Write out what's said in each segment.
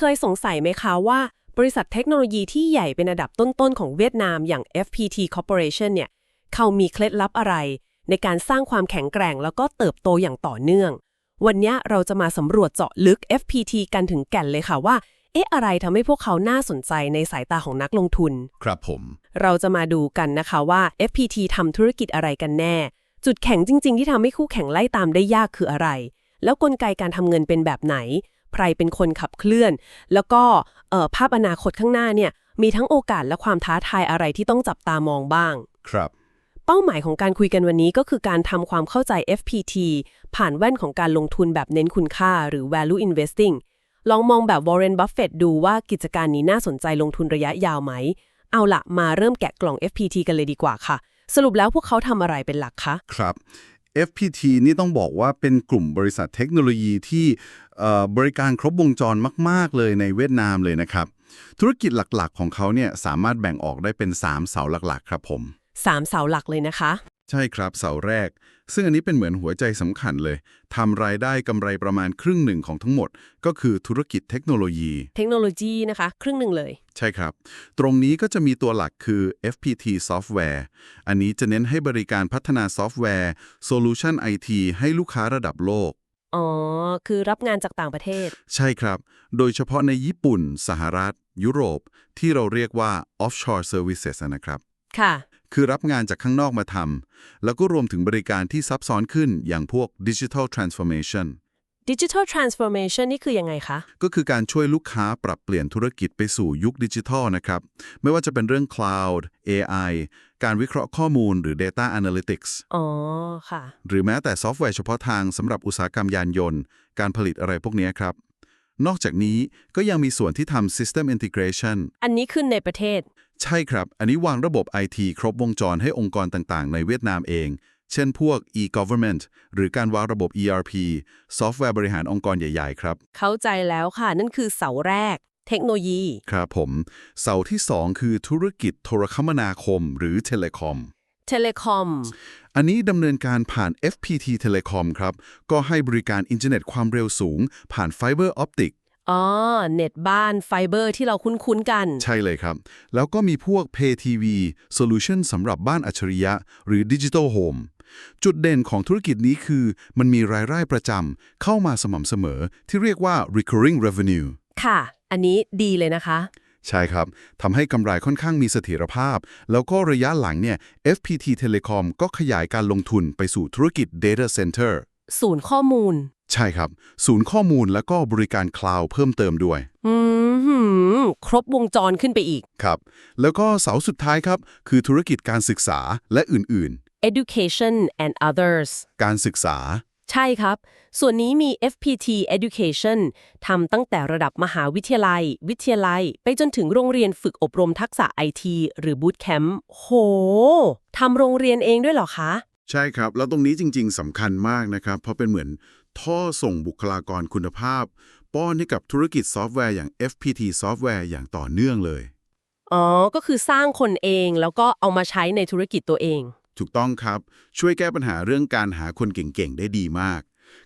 เคยสงสัยไหมคะว่า บริษัทเทคโนโลยีที่ใหญ่เป็นอันดับต้นๆ ของเวียดนามอย่าง FPT Corporation เนี่ย เขามีเคล็ดลับอะไร ในการสร้างความแข็งแกร่งแล้วก็เติบโตอย่างต่อเนื่อง วันเนี้ยเราจะมาสำรวจเจาะลึก FPT กันถึงแก่นเลยค่ะว่า เอ๊ะอะไรทำให้พวกเขาน่าสนใจในสายตาของนักลงทุน ครับผม เราจะมาดูกันนะคะว่า FPT ทำธุรกิจอะไรกันแน่ จุดแข็งจริง ๆ ที่ทำให้คู่แข่งไล่ตามได้ยากคืออะไร แล้วกลไกการทำเงินเป็นแบบไหน ใครเป็นคนขับเคลื่อน แล้วก็เอ่อภาพอนาคตข้างหน้าเนี่ยมีทั้งโอกาสและความท้าทายอะไรที่ต้องจับตามองบ้าง ครับ เป้าหมายของการคุยกันวันนี้ก็คือการทำความเข้าใจ FPT ผ่านแว่นของการลงทุนแบบเน้นคุณค่าหรือ value investing ลองมองแบบ Warren Buffett ดูว่ากิจการนี้น่าสนใจลงทุนระยะยาวไหม เอาละมาเริ่มแกะกล่อง FPT กันเลยดีกว่าค่ะ สรุปแล้วพวกเขาทำอะไรเป็นหลักคะ ครับ FPT นี่ต้องบอกว่าเป็นกลุ่มบริษัทเทคโนโลยีที่เอ่อบริการครบวงจรมาก ๆ เลยในเวียดนามเลยนะครับ ธุรกิจหลักๆ ของเขาเนี่ยสามารถแบ่งออกได้เป็น 3 เสาหลักๆ ครับผมสามเสาหลักเลยนะคะ ใช่ครับเสาแรก ซึ่งอันนี้เป็นเหมือนหัวใจสำคัญเลยทำรายได้กำไรประมาณครึ่งหนึ่งของทั้งหมด ก็คือธุรกิจเทคโนโลยี เทคโนโลยีนะคะ ครึ่งหนึ่งเลย ใช่ครับ ตรงนี้ก็จะมีตัวหลักคือ FPT Software อันนี้จะเน้นให้บริการพัฒนาซอฟต์แวร์ Solution IT ให้ลูกค้าระดับโลกอ๋อ คือรับงานจากต่างประเทศ ใช่ครับ โดยเฉพาะในญี่ปุ่น สหรัฐ ยุโรป ที่เราเรียกว่า offshore services นะครับ ค่ะ คือรับงานจากข้างนอกมาทำแล้วก็รวมถึงบริการที่ซับซ้อนขึ้นอย่างพวก digital transformation Digital Transformation นี่คือยังไงคะ ก็คือการช่วยลูกค้าปรับเปลี่ยนธุรกิจไปสู่ยุคดิจิทัลนะครับ ไม่ว่าจะเป็นเรื่อง cloud AI การวิเคราะห์ข้อมูลหรือ data analytics อ๋อ ค่ะ หรือแม้แต่ซอฟต์แวร์เฉพาะทางสำหรับอุตสาหกรรมยานยนต์ การผลิตอะไรพวกนี้ครับ นอกจากนี้ก็ยังมีส่วนที่ทำ system integration อันนี้ขึ้นในประเทศ ใช่ครับ อันนี้วางระบบ IT ครบวงจรให้องค์กรต่างๆ ในเวียดนามเอง เช่นพวก e-government หรือการวางระบบ ERP ซอฟต์แวร์บริหารองค์กรใหญ่ ๆ ครับ เข้าใจแล้วค่ะ นั่นคือเสาแรก เทคโนโลยี ครับผม เสาที่ 2 คือธุรกิจโทรคมนาคม หรือเทเลคอมเทเลคอม อันนี้ดำเนินการผ่าน FPT Telecom ครับ ก็ให้บริการอินเทอร์เน็ตความเร็วสูง ผ่านไฟเบอร์ออปติก อ๋อ เน็ตบ้านไฟเบอร์ที่เราคุ้นๆกัน ใช่เลยครับ แล้วก็มีพวก Pay TV Solution สำหรับบ้านอัจฉริยะ หรือ Digital Home จุดเด่นของธุรกิจนี้คือ มันมีรายได้ประจำเข้ามาสม่ำเสมอที่เรียกว่า recurring revenue ค่ะ อันนี้ดีเลยนะคะ ใช่ครับทำให้กำไรค่อนข้างมีเสถียรภาพ แล้วก็ระยะหลังเนี่ย FPT Telecom ก็ขยายการลงทุนไปสู่ธุรกิจ Data Center ศูนย์ข้อมูล ใช่ครับ ศูนย์ข้อมูลแล้วก็บริการคลาวด์เพิ่มเติมด้วย อืมหืมครบวงจรขึ้นไปอีก ครับ แล้วก็เสาสุดท้ายครับ คือธุรกิจการศึกษาและอื่น education and others ๆ การศึกษา ใช่ครับ ส่วนนี้มี FPT Education ทำตั้งแต่ระดับมหาวิทยาลัย วิทยาลัย ไปจนถึงโรงเรียนฝึกอบรมทักษะ IT หรือ Bootcamp โหทำโรงเรียนเองด้วยเหรอคะ ใช่ครับ แล้วตรงนี้จริง ๆสำคัญมากนะครับ เพราะเป็นเหมือน ท่อส่งบุคลากรคุณภาพ ป้อนให้กับธุรกิจซอฟต์แวร์อย่าง FPT ซอฟต์แวร์อย่างต่อเนื่องเลย อ๋อ ก็คือสร้างคนเองแล้วก็เอามาใช้ในธุรกิจตัวเอง ถูกต้องครับ ช่วยแก้ปัญหาเรื่องการหาคนเก่งๆ ได้ดีมาก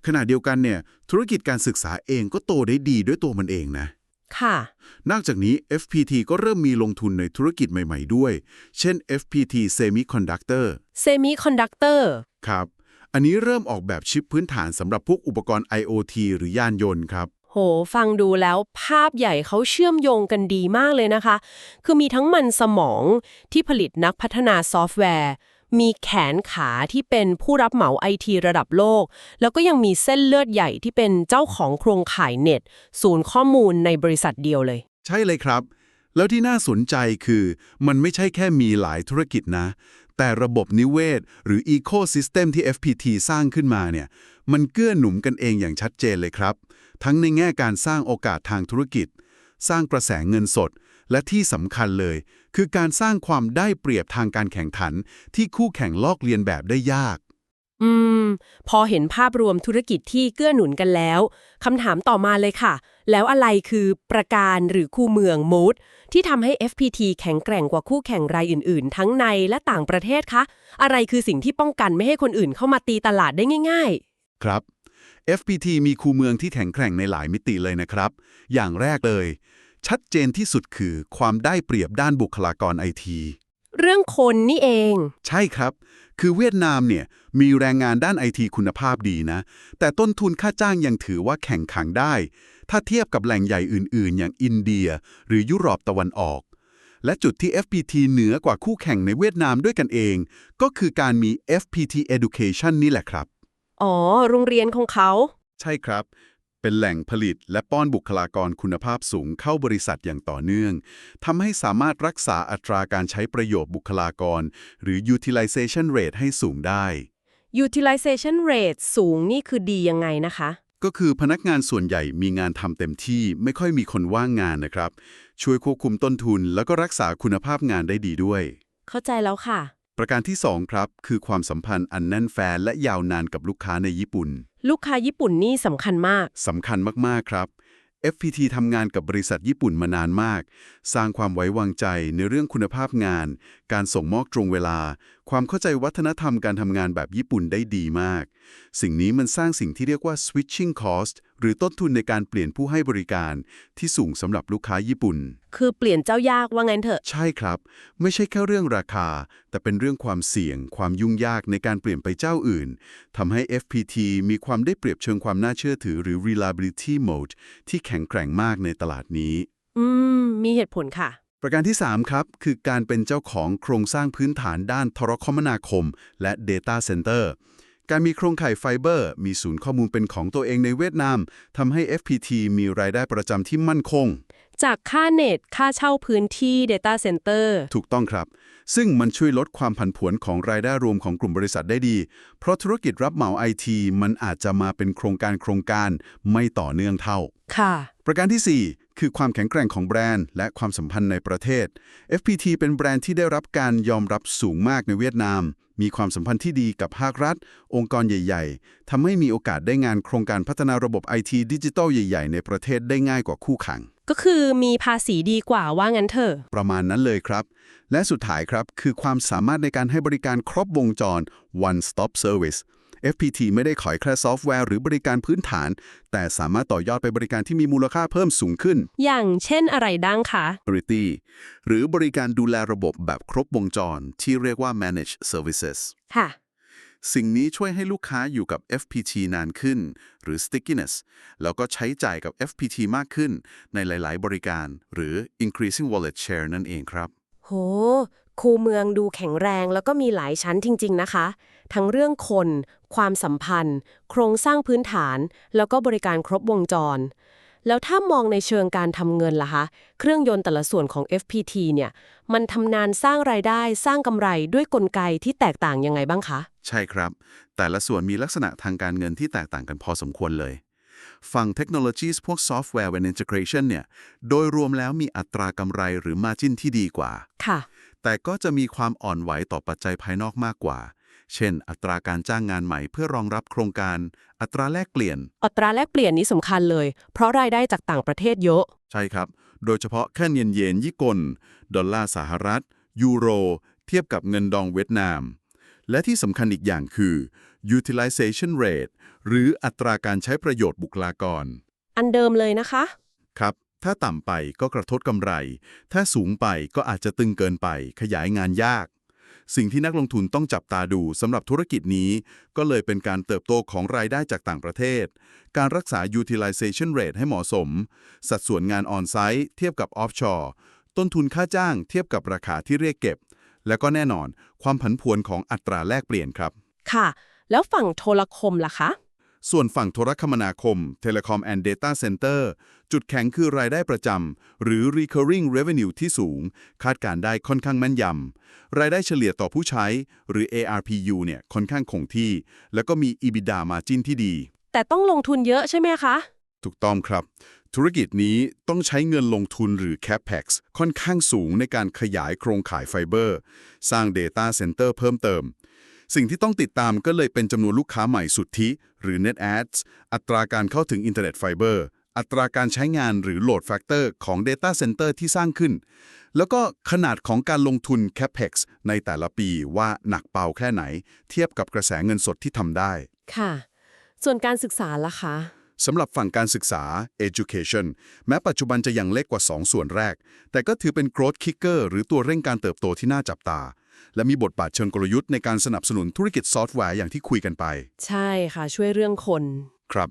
ขณะเดียวกันเนี่ย ธุรกิจการศึกษาเองก็โตได้ดีด้วยตัวมันเองนะ ค่ะ นอกจากนี้ FPT ก็เริ่มมีลงทุนในธุรกิจใหม่ ๆ ด้วย เช่น FPT Semiconductor Semiconductor ครับ อันนี้เริ่มออกแบบชิปพื้นฐานสำหรับพวกอุปกรณ์ IoT หรือยานยนต์ครับ โห ฟังดูแล้วภาพใหญ่เขาเชื่อมโยงกันดีมากเลยนะคะ คือมีทั้งมันสมองที่ผลิตนักพัฒนาซอฟต์แวร์ มีแขนขาที่เป็นผู้รับเหมาไอทีระดับโลก แล้วก็ยังมีเส้นเลือดใหญ่ที่เป็นเจ้าของโครงข่ายเน็ต ศูนย์ข้อมูลในบริษัทเดียวเลย ใช่เลยครับ แล้วที่น่าสนใจคือ มันไม่ใช่แค่มีหลายธุรกิจนะ แต่ระบบนิเวศ หรือ Ecosystem ที่ FPT สร้างขึ้นมาเนี่ยมันเกื้อหนุนกันเองอย่างชัดเจนเลยครับ ทั้งในแง่การสร้างโอกาสทางธุรกิจ สร้างกระแสเงินสด และที่สำคัญเลย คือการสร้างความได้เปรียบทางการแข่งขัน ที่คู่แข่งลอกเลียนแบบได้ยาก อืม พอเห็นภาพรวมธุรกิจที่เกื้อหนุนกันแล้วคำถามต่อมาเลยค่ะ แล้วอะไรคือประการหรือคู่เมืองมูดที่ทำให้ FPT แข็งแกร่งกว่าคู่แข่งรายอื่น ๆ ทั้งในและต่างประเทศคะ อะไรคือสิ่งที่ป้องกันไม่ให้คนอื่นเข้ามาตีตลาดได้ง่ายครับ FPT มีคู่เมืองที่แข็งแกร่งในหลายมิติเลยนะครับ อย่างแรกเลย ชัดเจนที่สุดคือความได้เปรียบด้านบุคลากรไอที เรื่องคนนี่เอง ใช่ครับ คือเวียดนามเนี่ยมีแรงงานด้านไอทีคุณภาพดีนะ แต่ต้นทุนค่าจ้างยังถือว่าแข่งขันได้ ถ้าเทียบกับแหล่งใหญ่อื่น ๆ อย่างอินเดีย หรือยุโรปตะวันออก และจุดที่ FPT เหนือกว่าคู่แข่งในเวียดนามด้วยกันเอง ก็คือการมี FPT Education นี่แหละครับ อ๋อ โรงเรียนของเขา ใช่ครับ เป็นแหล่งผลิตและป้อนบุคลากรคุณภาพสูงเข้าบริษัทอย่างต่อเนื่อง ทำให้สามารถรักษาอัตราการใช้ประโยชน์บุคลากร หรือ utilization rate ให้สูงได้ utilization rate สูงนี่คือดียังไงนะคะ ก็คือพนักงานส่วนใหญ่มีงานทำเต็มที่ไม่ค่อยมีคนว่างงานนะครับ ช่วยควบคุมต้นทุนแล้วก็รักษาคุณภาพงานได้ดีด้วย เข้าใจแล้วค่ะ ประการที่ 2 ครับ คือความสัมพันธ์อันแน่นแฟนและยาวนานกับลูกค้าในญี่ปุ่น ลูกค้าญี่ปุ่นนี่สำคัญมาก สำคัญมาก ๆ ครับ FPT ทำงานกับบริษัทญี่ปุ่นมานานมาก สร้างความไว้วางใจในเรื่องคุณภาพงานการส่งมอบตรงเวลา ความเข้าใจวัฒนธรรมการทำงานแบบญี่ปุ่นได้ดีมาก สิ่งนี้มันสร้างสิ่งที่เรียกว่า switching cost หรือต้นทุนในการเปลี่ยนผู้ให้บริการที่สูงสำหรับลูกค้าญี่ปุ่น คือเปลี่ยนเจ้ายากว่างั้นเถอะ ใช่ครับ ไม่ใช่แค่เรื่องราคา แต่เป็นเรื่องความเสี่ยง ความยุ่งยากในการเปลี่ยนไปเจ้าอื่นทำให้ FPT มีความได้เปรียบเชิงความน่าเชื่อถือหรือ reliability mode ที่แข็งแกร่งมากในตลาดนี้ อืม มีเหตุผลค่ะ ประการที่ 3 ครับ คือการเป็นเจ้าของโครงสร้างพื้นฐานด้านโทรคมนาคม และ Data Center การมีโครงข่ายไฟเบอร์ มีศูนย์ข้อมูลเป็นของตัวเองในเวียดนามทำให้ FPT มีรายได้ประจำที่มั่นคง จากค่าเน็ต ค่าเช่าพื้นที่ Data Center ถูกต้องครับ ซึ่งมันช่วยลดความผันผวนของรายได้รวมของกลุ่มบริษัทได้ดี เพราะธุรกิจรับเหมาไอทีมันอาจจะมาเป็นโครงการโครงการไม่ต่อเนื่องเท่า ค่ะ ประการที่ 4 คือความแข็งแกร่งของแบรนด์ และความสัมพันธ์ในประเทศ FPT เป็นแบรนด์ที่ได้รับการยอมรับสูงมากในเวียดนาม มีความสัมพันธ์ที่ดีกับภาครัฐ องค์กรใหญ่ ๆทำให้มีโอกาสได้งานโครงการพัฒนาระบบไอทีดิจิทัลใหญ่ ๆ ในประเทศได้ง่ายกว่าคู่แข่งก็คือมีภาษีดีกว่าว่างั้นเถอะ ประมาณนั้นเลยครับ และสุดท้ายครับคือความสามารถในการให้บริการครบวงจร one stop service FPT ไม่ได้ขายแค่ซอฟต์แวร์หรือบริการพื้นฐาน แต่สามารถต่อยอดไปบริการที่มีมูลค่าเพิ่มสูงขึ้น อย่างเช่นอะไรดังคะ Security หรือบริการดูแลระบบแบบครบวงจร ที่เรียกว่า managed services ค่ะ สิ่งนี้ช่วยให้ลูกค้าอยู่กับ FPT นานขึ้น หรือ stickiness แล้วก็ใช้จ่ายกับ FPT มากขึ้น ในหลาย ๆ บริการหรือ increasing wallet share นั่นเองครับ โห คูเมืองดูแข็งแรงแล้วก็มีหลายชั้นจริง ๆ นะคะ ทั้งเรื่องคน ความสัมพันธ์ โครงสร้างพื้นฐาน แล้วก็บริการครบวงจร แล้วถ้ามองในเชิงการทำเงินล่ะคะ เครื่องยนต์แต่ละส่วนของ FPT เนี่ย มันทำนานสร้างรายได้สร้างกำไรด้วยกลไกที่แตกต่างยังไงบ้างคะ ใช่ครับ แต่ละส่วนมีลักษณะทางการเงินที่แตกต่างกันพอสมควรเลยฝั่งเทคโนโลยีพวก Software and Integration เนี่ย โดยรวมแล้วมีอัตรากำไรหรือ Margin ที่ดีกว่า ค่ะ แต่ก็จะมีความอ่อนไหวต่อปัจจัยภายนอกมากกว่า เช่น อัตราการจ้างงานใหม่เพื่อรองรับโครงการ อัตราแลกเปลี่ยน อัตราแลกเปลี่ยนนี้สำคัญเลย เพราะรายได้จากต่างประเทศเยอะ ใช่ครับ โดยเฉพาะแค่เยนเยนญี่ปุ่นดอลลาร์สหรัฐ ยูโร เทียบกับเงินดองเวียดนาม และที่สำคัญอีกอย่างคือ utilization rate หรืออัตราการใช้ประโยชน์บุคลากร อันเดิมเลยนะคะ ครับ ถ้าต่ำไปก็กระทบกำไร ถ้าสูงไปก็อาจจะตึงเกินไป ขยายงานยาก สิ่งที่นักลงทุนต้องจับตาดูสำหรับธุรกิจนี้ ก็เลยเป็นการเติบโตของรายได้จากต่างประเทศ การรักษา utilization rate ให้เหมาะสม สัดส่วนงานออนไซต์เทียบกับออฟชอร์ต้นทุนค่าจ้างเทียบกับราคาที่เรียกเก็บ และก็แน่นอนความผันผวนของอัตราแลกเปลี่ยนครับ ค่ะ แล้วฝั่งโทรคมล่ะคะ ส่วนฝั่งโทรคมนาคม Telecom and Data Center จุดแข็งคือรายได้ประจำ หรือ recurring revenue ที่สูง คาดการได้ค่อนข้างแม่นยำ รายได้เฉลี่ยต่อผู้ใช้ หรือ ARPU เนี่ยค่อนข้างคงที่ แล้วก็มี EBITDA margin ที่ดี แต่ต้องลงทุนเยอะใช่ไหมคะ ถูกต้องครับ ธุรกิจนี้ต้องใช้เงินลงทุนหรือ CapEx ค่อนข้างสูงในการขยายโครงข่ายไฟเบอร์ สร้าง Data Center เพิ่มเติม สิ่งที่ต้องติดตามก็เลยเป็นจำนวนลูกค้าใหม่สุทธิ หรือ Net Adds อัตราการเข้าถึงอินเทอร์เน็ตไฟเบอร์ อัตราการใช้งานหรือ Load Factor ของ Data Center ที่สร้างขึ้น แล้วก็ขนาดของการลงทุน CapEx ในแต่ละปีว่าหนักเบาแค่ไหน เทียบกับกระแสเงินสดที่ทำได้ ค่ะ ส่วนการศึกษาล่ะคะสำหรับฝั่งการศึกษา education แม้ปัจจุบันจะยังเล็กกว่า 2 ส่วนแรก แต่ก็ถือเป็น growth kicker หรือตัวเร่งการเติบโตที่น่าจับตา และมีบทบาทเชิงกลยุทธ์ในการสนับสนุนธุรกิจซอฟต์แวร์อย่างที่คุยกันไป ใช่ค่ะช่วยเรื่องคน ครับ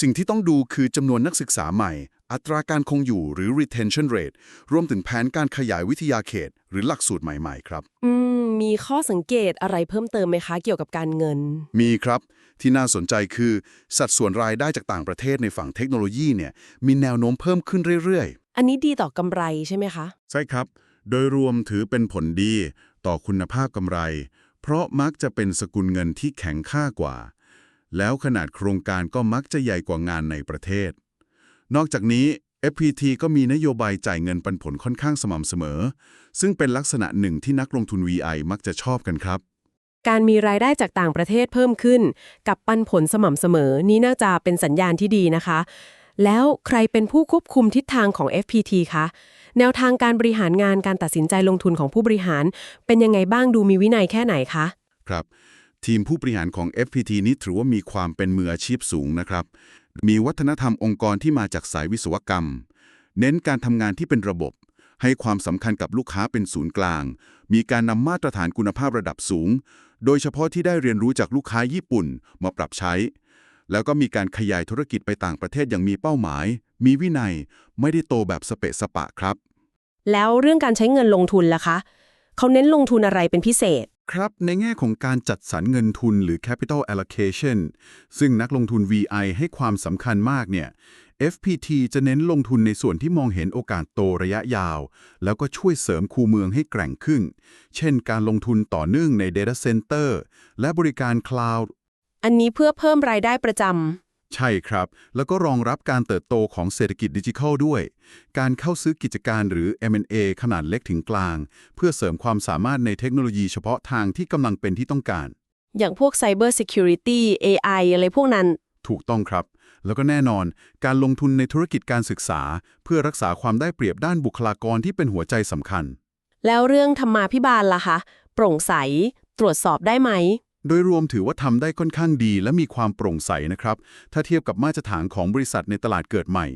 สิ่งที่ต้องดูคือจำนวนนักศึกษาใหม่ อัตราการคงอยู่หรือ retention rate รวมถึงแผนการขยายวิทยาเขต หรือหลักสูตรใหม่ๆ ครับ อืม มีข้อสังเกตอะไรเพิ่มเติมไหมคะเกี่ยวกับการเงิน มีครับ ที่น่าสนใจคือ สัดส่วนรายได้จากต่างประเทศในฝั่งเทคโนโลยีเนี่ยมีแนวโน้มเพิ่มขึ้นเรื่อยอันนี้ดีต่อกำไรใช่ไหมคะ ๆ ใช่ครับ โดยรวมถือเป็นผลดี ต่อคุณภาพกำไร เพราะมักจะเป็นสกุลเงินที่แข็งค่ากว่า แล้วขนาดโครงการก็มักจะใหญ่กว่างานในประเทศ นอกจากนี้ FPT ก็มีนโยบายจ่ายเงินปันผลค่อนข้างสม่ำเสมอ ซึ่งเป็นลักษณะหนึ่งที่นักลงทุน VI มักจะชอบกันครับ การมีรายได้จากต่างประเทศเพิ่มขึ้น กับปันผลสม่ำเสมอ นี่น่าจะเป็นสัญญาณที่ดีนะคะ แล้วใครเป็นผู้ควบคุมทิศทางของ FPT คะ แนวทางการบริหารงานการตัดสินใจลงทุนของผู้บริหาร เป็นยังไงบ้างดูมีวินัยแค่ไหนคะ ครับ ทีมผู้บริหารของ FPT นี้ถือว่ามีความเป็นมืออาชีพสูงนะครับ มีวัฒนธรรมองค์กรที่มาจากสายวิศวกรรม เน้นการทำงานที่เป็นระบบ ให้ความสำคัญกับลูกค้าเป็นศูนย์กลาง มีการนำมาตรฐานคุณภาพระดับสูง โดยเฉพาะที่ได้เรียนรู้จากลูกค้าญี่ปุ่นมาปรับใช้ แล้วก็มีการขยายธุรกิจไปต่างประเทศอย่างมีเป้าหมาย มีวินัย ไม่ได้โตแบบสเปะสปะครับ แล้วเรื่องการใช้เงินลงทุนล่ะคะ เขาเน้นลงทุนอะไรเป็นพิเศษ ครับในแง่ของการจัดสรรเงินทุนหรือ capital allocation ซึ่งนักลงทุน VI ให้ความสำคัญมากเนี่ย FPT จะเน้นลงทุนในส่วนที่มองเห็นโอกาสโตระยะยาว แล้วก็ช่วยเสริมคูเมืองให้แกร่งขึ้น เช่นการลงทุนต่อเนื่องใน Data Center และบริการ Cloud อันนี้เพื่อเพิ่มรายได้ประจำ ใช่ครับ แล้วก็รองรับการเติบโตของเศรษฐกิจดิจิทัลด้วย การเข้าซื้อกิจการหรือ M&A ขนาดเล็กถึงกลาง เพื่อเสริมความสามารถในเทคโนโลยีเฉพาะทางที่กำลังเป็นที่ต้องการ อย่างพวก Cyber Security AI อะไรพวกนั้น ถูกต้องครับ แล้วก็แน่นอน การลงทุนในธุรกิจการศึกษา เพื่อรักษาความได้เปรียบด้านบุคลากรที่เป็นหัวใจสำคัญ แล้วเรื่องธรรมาพิบาลล่ะคะ โปร่งใส ตรวจสอบได้ไหม โดยรวมถือว่าทำได้ค่อนข้างดีและมีความโปร่งใสนะครับ ถ้าเทียบกับมาตรฐานของบริษัทในตลาดเกิดใหม่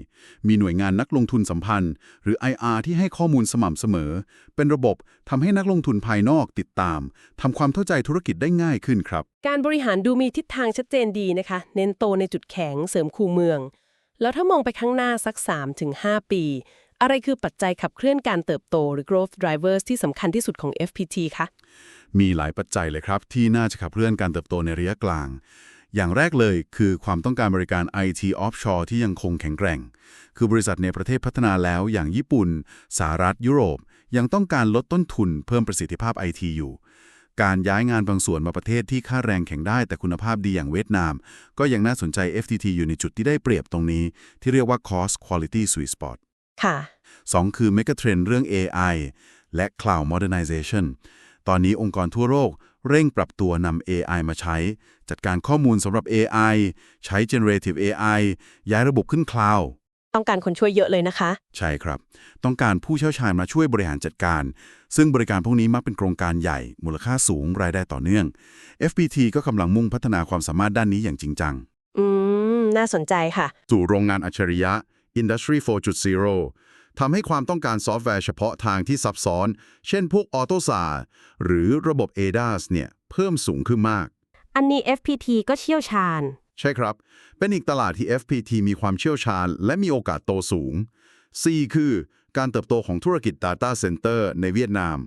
มีหน่วยงานนักลงทุนสัมพันธ์ หรือ IR ที่ให้ข้อมูลสม่ำเสมอ เป็นระบบทำให้นักลงทุนภายนอกติดตามทำความเข้าใจธุรกิจได้ง่ายขึ้นครับ การบริหารดูมีทิศทางชัดเจนดีนะคะ เน้นโตในจุดแข็งเสริมคูเมือง แล้วถ้ามองไปข้างหน้าสัก 3-5 ปี อะไรคือปัจจัยขับเคลื่อนการเติบโตหรือ growth drivers ที่สำคัญที่สุดของ FPT คะ มีหลายปัจจัยเลยครับ ที่น่าจะขับเคลื่อนการเติบโตในระยะกลาง อย่างแรกเลยคือความต้องการบริการ IT offshore ที่ยังคงแข็งแกร่ง คือบริษัทในประเทศพัฒนาแล้วอย่างญี่ปุ่น สหรัฐยุโรป ยังต้องการลดต้นทุนเพิ่มประสิทธิภาพ IT อยู่การย้ายงานบางส่วนมาประเทศที่ค่าแรงแข็งได้แต่คุณภาพดีอย่างเวียดนาม ก็ยังน่าสนใจ FTT อยู่ในจุดที่ได้เปรียบตรงนี้ ที่เรียกว่า cost quality sweet spot ค่ะ 2 คือ Megatrend เรื่อง AI และ Cloud Modernization ตอนนี้องค์กรทั่วโลกเร่งปรับตัวนำ AI มาใช้ จัดการข้อมูลสำหรับ AI ใช้ Generative AI ย้ายระบบขึ้น Cloud ต้องการคนช่วยเยอะเลยนะคะ ใช่ครับ ต้องการผู้เชี่ยวชาญมาช่วยบริหารจัดการ ซึ่งบริการพวกนี้มักเป็นโครงการใหญ่ มูลค่าสูงรายได้ต่อเนื่อง FPT ก็กำลังมุ่งพัฒนาความสามารถด้านนี้อย่างจริงจัง อืม น่าสนใจค่ะ สู่โรงงานอัจฉริยะ Industry 4.0 ทำให้ความต้องการซอฟต์แวร์เฉพาะทางที่ซับซ้อน เช่นพวกออโตซาหรือระบบ ADAS เนี่ยเพิ่มสูงขึ้นมาก อันนี้ FPT ก็เชี่ยวชาญ ใช่ครับ เป็นอีกตลาดที่ FPT มีความเชี่ยวชาญ และมีโอกาสโตสูง4คือการเติบโตของธุรกิจ Data Center ในเวียดนาม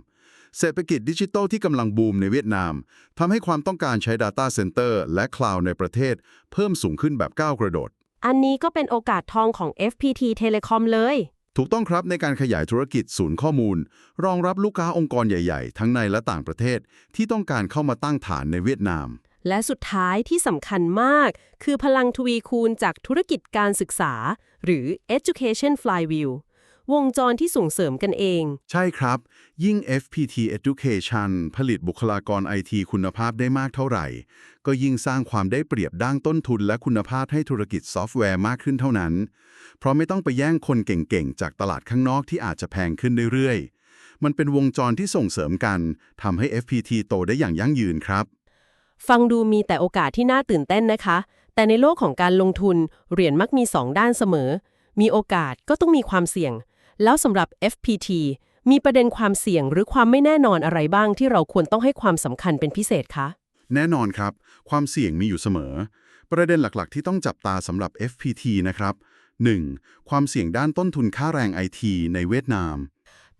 เศรษฐกิจดิจิทัลที่กำลังบูมในเวียดนามทำให้ความต้องการใช้ Data Center และ Cloud ในประเทศ เพิ่มสูงขึ้นแบบก้าวกระโดด อันนี้ก็เป็นโอกาสทองของ FPT Telecom เลย ถูกต้องครับในการขยายธุรกิจศูนย์ข้อมูล รองรับลูกค้าองค์กรใหญ่ๆ ทั้งในและต่างประเทศ ที่ต้องการเข้ามาตั้งฐานในเวียดนาม และสุดท้ายที่สำคัญมาก คือพลังทวีคูณจากธุรกิจการศึกษา หรือ Education Flywheel วงจรที่ส่งเสริมกันเอง ใช่ครับ ยิ่ง FPT Education ผลิตบุคลากร IT คุณภาพได้มากเท่าไหร่ ก็ยิ่งสร้างความได้เปรียบด้านต้นทุนและคุณภาพให้ธุรกิจซอฟต์แวร์มากขึ้นเท่านั้น เพราะไม่ต้องไปแย่งคนเก่งๆ จากตลาดข้างนอกที่อาจจะแพงขึ้นเรื่อยๆ มันเป็นวงจรที่ส่งเสริมกันทำให้ FPT โตได้อย่างยั่งยืนครับ ฟังดูมีแต่โอกาสที่น่าตื่นเต้นนะคะ แต่ในโลกของการลงทุนเหรียญมักมี 2 ด้านเสมอ มีโอกาสก็ต้องมีความเสี่ยง แล้วสำหรับ FPT มีประเด็นความเสี่ยงหรือความไม่แน่นอนอะไรบ้างที่เราควรต้องให้ความสำคัญเป็นพิเศษคะ แน่นอนครับ ความเสี่ยงมีอยู่เสมอ ประเด็นหลักๆ ที่ต้องจับตาสำหรับ FPT นะครับ 1. ความเสี่ยงด้านต้นทุนค่าแรง IT ในเวียดนาม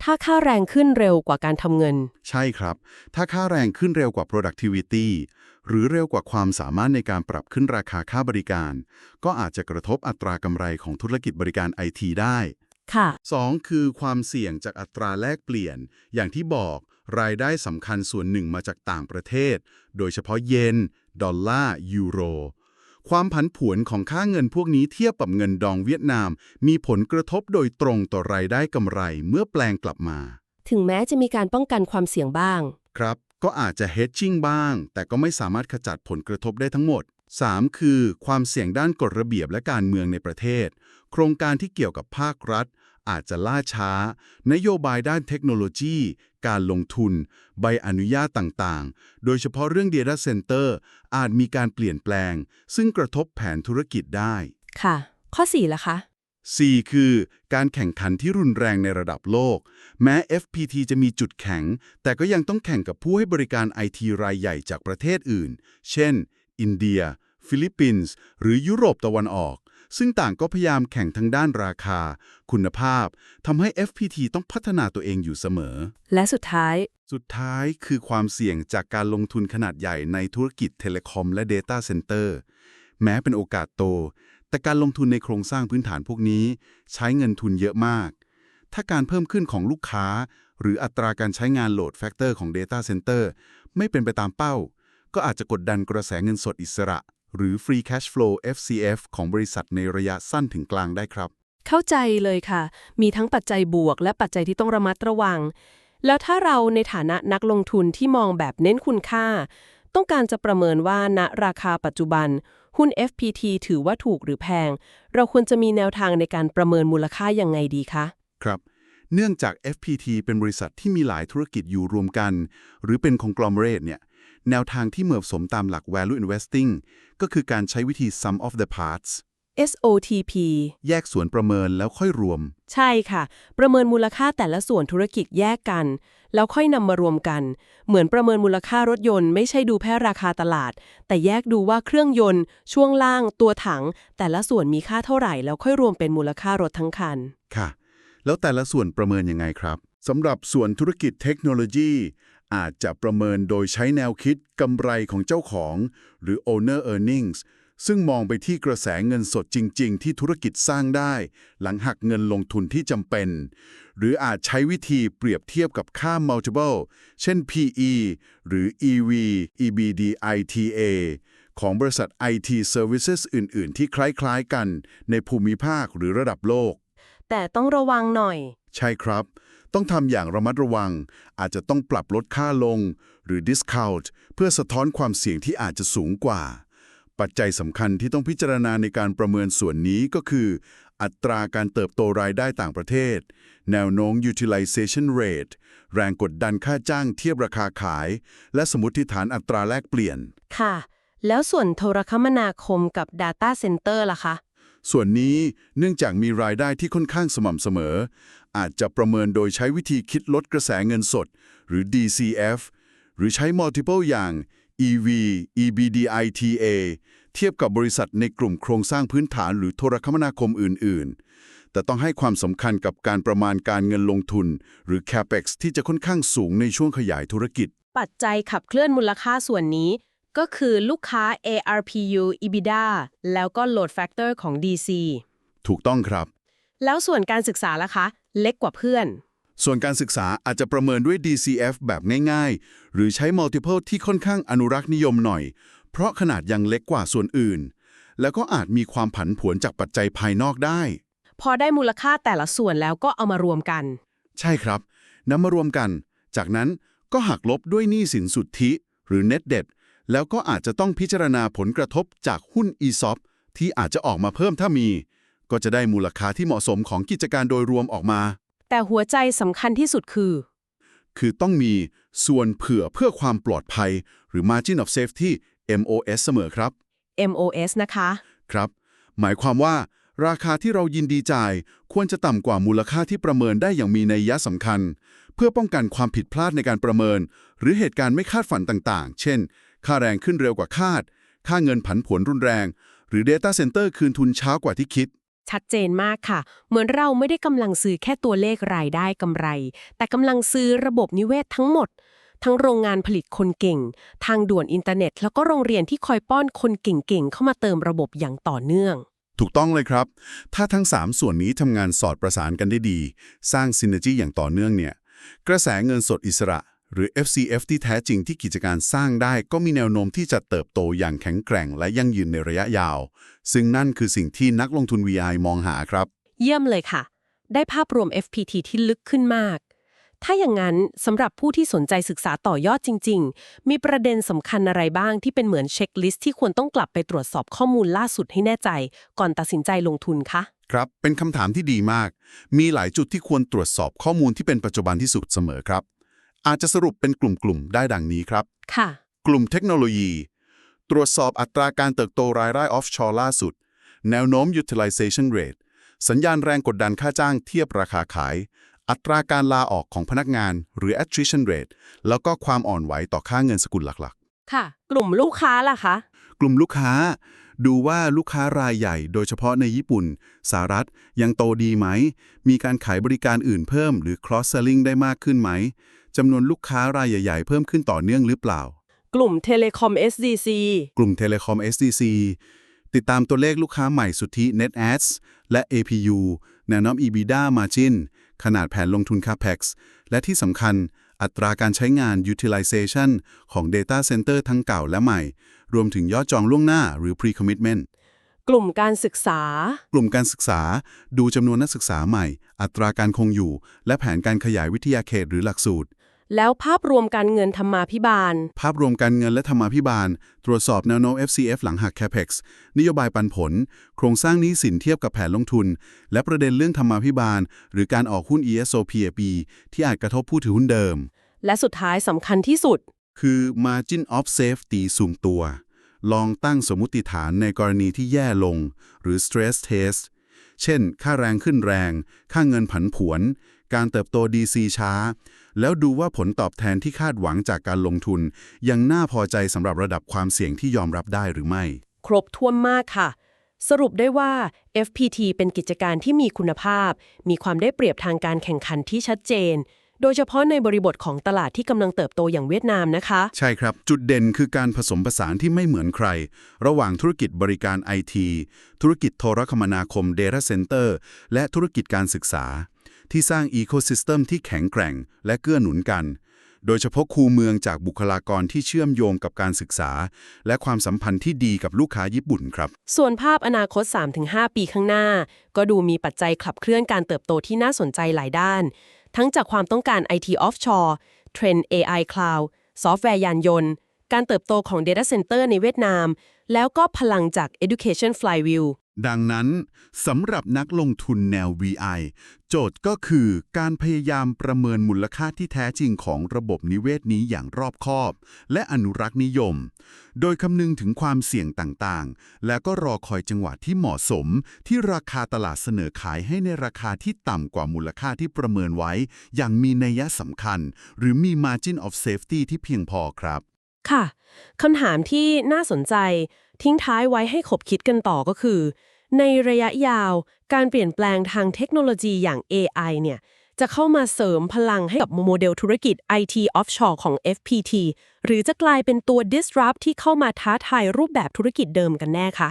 ถ้าค่าแรงขึ้นเร็วกว่าการทำเงิน ใช่ครับ ถ้าค่าแรงขึ้นเร็วกว่า productivity หรือเร็วกว่าความสามารถในการปรับขึ้นราคาค่าบริการ ก็อาจจะกระทบอัตรากำไรของธุรกิจบริการ IT ได้ ค่ะ 2. คือความเสี่ยงจากอัตราแลกเปลี่ยน อย่างที่บอกรายได้สำคัญส่วนหนึ่งมาจากต่างประเทศ โดยเฉพาะเยน ดอลลาร์ ยูโร ความผันผวนของค่าเงินพวกนี้เทียบกับเงินดองเวียดนาม มีผลกระทบโดยตรงต่อรายได้กำไรเมื่อแปลงกลับมา ถึงแม้จะมีการป้องกันความเสี่ยงบ้าง ครับ ก็อาจจะ hedging บ้าง แต่ก็ไม่สามารถขจัดผลกระทบได้ทั้งหมด 3. คือความเสี่ยงด้านกฎระเบียบและการเมืองในประเทศ โครงการที่เกี่ยวกับภาครัฐ อาจจะล่าช้า นโยบายด้านเทคโนโลยี การลงทุน ใบอนุญาตต่างๆ โดยเฉพาะเรื่อง Data Center อาจมีการเปลี่ยนแปลง ซึ่งกระทบแผนธุรกิจได้ ค่ะ ข้อ4ล่ะคะ 4. คือ การแข่งขันที่รุนแรงในระดับโลก แม้ FPT จะมีจุดแข็ง แต่ก็ยังต้องแข่งกับผู้ให้บริการ IT รายใหญ่จากประเทศอื่น เช่น อินเดีย ฟิลิปปินส์ หรือยุโรปตะวันออก ซึ่งต่างก็พยายามแข่งทั้งด้านราคา คุณภาพทำให้ FPT ต้องพัฒนาตัวเองอยู่เสมอ และสุดท้าย สุดท้ายคือความเสี่ยงจากการลงทุนขนาดใหญ่ในธุรกิจเทเลคอมและ Data Center แม้เป็นโอกาสโต แต่การลงทุนในโครงสร้างพื้นฐานพวกนี้ ใช้เงินทุนเยอะมาก ถ้าการเพิ่มขึ้นของลูกค้า หรืออัตราการใช้งานโหลดแฟกเตอร์ของ Data Center ไม่เป็นไปตามเป้า ก็อาจจะกดดันกระแสเงินสดอิสระ หรือ Free Cash Flow FCF ของบริษัทในระยะสั้นถึงกลางได้ครับ เข้าใจเลยค่ะ มีทั้งปัจจัยบวก และปัจจัยที่ต้องระมัดระวัง แล้วถ้าเราในฐานะนักลงทุนที่มองแบบเน้นคุณค่า ต้องการจะประเมินว่าณราคาปัจจุบัน หุ้น FPT ถือว่าถูกหรือแพง เราควรจะมีแนวทางในการประเมินมูลค่ายังไงดีคะครับเนื่องจาก FPT เป็นบริษัทที่มีหลายธุรกิจอยู่รวมกัน หรือเป็น conglomerate เนี่ย แนวทางที่เหมาะสมตามหลัก value investing ก็คือการใช้วิธี sum of the parts SOTP แยกส่วนประเมินแล้วค่อยรวม ใช่ค่ะ ประเมินมูลค่าแต่ละส่วนธุรกิจแยกกัน แล้วค่อยนำมารวมกัน เหมือนประเมินมูลค่ารถยนต์ไม่ใช่ดูแค่ราคาตลาด แต่แยกดูว่าเครื่องยนต์ ช่วงล่าง ตัวถัง แต่ละส่วนมีค่าเท่าไหร่ แล้วค่อยรวมเป็นมูลค่ารถทั้งคัน ค่ะ แล้วแต่ละส่วนประเมินยังไงครับสำหรับส่วนธุรกิจเทคโนโลยี อาจจะประเมินโดยใช้แนวคิดกำไรของเจ้าของ หรือ owner earnings ซึ่งมองไปที่กระแสเงินสดจริง ๆ ที่ธุรกิจสร้างได้ หลังหักเงินลงทุนที่จำเป็น หรืออาจใช้วิธีเปรียบเทียบกับค่า multiple เช่น PE หรือ EV EBITDA ของบริษัท IT Services อื่น ๆ ที่คล้าย ๆ กันในภูมิภาคหรือระดับโลก แต่ต้องระวังหน่อย ใช่ครับ ต้องทำอย่างระมัดระวัง อาจจะต้องปรับลดค่าลง หรือ discount เพื่อสะท้อนความเสี่ยงที่อาจจะสูงกว่า ปัจจัยสำคัญที่ต้องพิจารณาในการประเมินส่วนนี้ก็คือ อัตราการเติบโตรายได้ต่างประเทศ แนวโน้ม utilization rate แรงกดดันค่าจ้างเทียบราคาขาย และสมมติฐานอัตราแลกเปลี่ยน ค่ะ แล้วส่วนโทรคมนาคมกับ Data Center ล่ะคะส่วนนี้เนื่องจากมีรายได้ที่ค่อนข้างสม่ำเสมอ อาจจะประเมินโดยใช้วิธีคิดลดกระแสเงินสด หรือ DCF หรือใช้ multiple อย่าง EV EBITDA เทียบกับบริษัทในกลุ่มโครงสร้างพื้นฐานหรือโทรคมนาคมอื่น ๆ แต่ต้องให้ความสำคัญกับการประมาณการเงินลงทุน หรือ CapEx ที่จะค่อนข้างสูงในช่วงขยายธุรกิจ ปัจจัยขับเคลื่อนมูลค่าส่วนนี้ ก็คือลูกค้า ARPU EBITDA แล้วก็ load factor ของ DC ถูกต้องครับ แล้วส่วนการศึกษาล่ะคะ เล็กกว่าเพื่อน ส่วนการศึกษาอาจจะประเมินด้วย DCF แบบง่าย ๆ หรือใช้ multiple ที่ค่อนข้างอนุรักษ์นิยมหน่อย เพราะขนาดยังเล็กกว่าส่วนอื่น แล้วก็อาจมีความผันผวนจากปัจจัยภายนอกได้ พอได้มูลค่าแต่ละส่วนแล้วก็เอามารวมกัน ใช่ครับนำมารวมกัน จากนั้นก็หักลบด้วยหนี้สินสุทธิ หรือ net debt แล้วก็อาจจะต้องพิจารณาผลกระทบจากหุ้น ESOP ที่อาจจะออกมาเพิ่มถ้ามี ก็จะได้มูลค่าที่เหมาะสมของกิจการโดยรวมออกมา แต่หัวใจสำคัญที่สุดคือ คือต้องมีส่วนเผื่อเพื่อความปลอดภัย หรือ margin of safety MOS เสมอครับ MOS นะคะ ครับ หมายความว่า ราคาที่เรายินดีจ่าย ควรจะต่ำกว่ามูลค่าที่ประเมินได้อย่างมีนัยยะสำคัญ เพื่อป้องกันความผิดพลาดในการประเมิน หรือเหตุการณ์ไม่คาดฝันต่างๆ เช่น ค่าแรงขึ้นเร็วกว่าคาด ค่าเงินผันผวนรุนแรง หรือ Data Center คืนทุนช้ากว่าที่คิด ชัดเจนมากค่ะ เหมือนเราไม่ได้กำลังซื้อแค่ตัวเลขรายได้กำไร แต่กำลังซื้อระบบนิเวศทั้งหมด ทั้งโรงงานผลิตคนเก่ง ทางด่วนอินเทอร์เน็ต แล้วก็โรงเรียนที่คอยป้อนคนเก่งๆเข้ามาเติมระบบอย่างต่อเนื่อง ถูกต้องเลยครับ ถ้าทั้ง 3 ส่วนนี้ทำงานสอดประสานกันได้ดี สร้างซินเนจีอย่างต่อเนื่องเนี่ย กระแสเงินสดอิสระ หรือ FCF ที่แท้จริงที่กิจการสร้างได้ก็มีแนวโน้มที่จะเติบโตอย่างแข็งแกร่งและยั่งยืนในระยะยาว ซึ่งนั่นคือสิ่งที่นักลงทุน VI มองหาครับ เยี่ยมเลยค่ะ ได้ภาพรวม FPT ที่ลึกขึ้นมาก ถ้าอย่างนั้นสำหรับผู้ที่สนใจศึกษาต่อยอดจริง ๆ มีประเด็นสำคัญอะไรบ้างที่เป็นเหมือนเช็คลิสต์ที่ควรต้องกลับไปตรวจสอบข้อมูลล่าสุดให้แน่ใจ ก่อนตัดสินใจลงทุนคะครับ เป็นคำถามที่ดีมาก มีหลายจุดที่ควรตรวจสอบข้อมูลที่เป็นปัจจุบันที่สุดเสมอครับ อาจจะสรุปเป็นกลุ่มๆ ได้ดังนี้ครับ ค่ะ กลุ่มเทคโนโลยี ตรวจสอบอัตราการเติบโตรายได้ออฟชอร์ล่าสุด แนวโน้ม utilization rate สัญญาณแรงกดดันค่าจ้างเทียบราคาขาย อัตราการลาออกของพนักงาน หรือ attrition rate แล้วก็ความอ่อนไหวต่อค่าเงินสกุลหลักค่ะ กลุ่มลูกค้าล่ะคะๆกลุ่มลูกค้า ดูว่าลูกค้ารายใหญ่ โดยเฉพาะในญี่ปุ่น สหรัฐยังโตดีไหม มีการขายบริการอื่นเพิ่ม หรือ cross selling ได้มากขึ้นไหม จำนวนลูกค้ารายใหญ่ ๆ เพิ่มขึ้นต่อเนื่องหรือเปล่า กลุ่มเทเลคอม SDC กลุ่ม Telecom SDC ติดตามตัวเลขลูกค้าใหม่สุทธิ Net Adds และ APU แนวโน้ม EBITDA Margin ขนาดแผนลงทุน CAPEX และที่สำคัญอัตราการใช้งาน Utilization ของ Data Center ทั้งเก่าและใหม่ รวมถึงยอดจองล่วงหน้าหรือ Pre-Commitment กลุ่มการศึกษา กลุ่มการศึกษาดูจำนวนนักศึกษาใหม่ อัตราการคงอยู่ และแผนการขยายวิทยาเขตหรือหลักสูตร แล้วภาพรวมการเงินธรรมาภิบาล ภาพรวมการเงินและธรรมาภิบาล ตรวจสอบแนวโน้ม FCF หลังหัก CAPEX นโยบายปันผล โครงสร้างหนี้สินเทียบกับแผนลงทุน และประเด็นเรื่องธรรมาภิบาล หรือการออกหุ้น ESOPAP ที่อาจกระทบผู้ถือหุ้นเดิม และสุดท้ายสำคัญที่สุด คือ Margin of Safety สูงตัว ลองตั้งสมมุติฐานในกรณีที่แย่ลง หรือ Stress Test เช่น ค่าแรงขึ้นแรง ค่าเงินผันผวน การเติบโต DC ช้า แล้วดูว่าผลตอบแทนที่คาดหวังจากการลงทุน ยังน่าพอใจสำหรับระดับความเสี่ยงที่ยอมรับได้หรือไม่ ครบถ้วนมากค่ะ สรุปได้ว่า FPT เป็นกิจการที่มีคุณภาพ มีความได้เปรียบทางการแข่งขันที่ชัดเจน โดยเฉพาะในบริบทของตลาดที่กำลังเติบโตอย่างเวียดนามนะคะ ใช่ครับ จุดเด่นคือการผสมผสานที่ไม่เหมือนใคร ระหว่างธุรกิจบริการไอทีธุรกิจโทรคมนาคม Data Center และธุรกิจการศึกษา ที่สร้างอีโคซิสเต็มที่แข็งแกร่ง และเกื้อหนุนกัน โดยเฉพาะคูเมืองจากบุคลากรที่เชื่อมโยงกับการศึกษา และความสัมพันธ์ที่ดีกับลูกค้าญี่ปุ่นครับ ส่วนภาพอนาคต 3-5 ปีข้างหน้า ก็ดูมีปัจจัยขับเคลื่อนการเติบโตที่น่าสนใจหลายด้าน ทั้งจากความต้องการ IT offshore เทรนด์ AI cloud ซอฟต์แวร์ยานยนต์ การเติบโตของ Data Center ในเวียดนาม แล้วก็พลังจาก Education Flywheel ดังนั้นสำหรับนักลงทุนแนว VI โจทย์ก็คือการพยายามประเมินมูลค่าที่แท้จริงของระบบนิเวศนี้อย่างรอบคอบ และอนุรักษ์นิยม โดยคำนึงถึงความเสี่ยงต่างๆ และก็รอคอยจังหวะที่เหมาะสม ที่ราคาตลาดเสนอขายให้ในราคาที่ต่ำกว่ามูลค่าที่ประเมินไว้ อย่างมีนัยสำคัญ หรือมี margin of safety ที่เพียงพอครับ ค่ะคำถามที่น่าสนใจทิ้งท้ายไว้ให้ขบคิดกันต่อก็คือ ในระยะยาวการเปลี่ยนแปลงทางเทคโนโลยีอย่าง AI เนี่ยจะเข้ามาเสริมพลังให้กับโมเดลธุรกิจ IT offshore ของ FPT หรือจะกลายเป็นตัว disrupt ที่เข้ามาท้าทายรูปแบบธุรกิจเดิมกันแน่คะ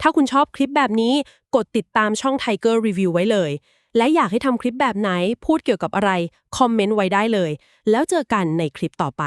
ถ้าคุณชอบคลิปแบบนี้กดติดตามช่อง Tiger Review ไว้เลย และอยากให้ทำคลิปแบบไหน พูดเกี่ยวกับอะไร คอมเมนต์ไว้ได้เลย แล้วเจอกันในคลิปต่อไป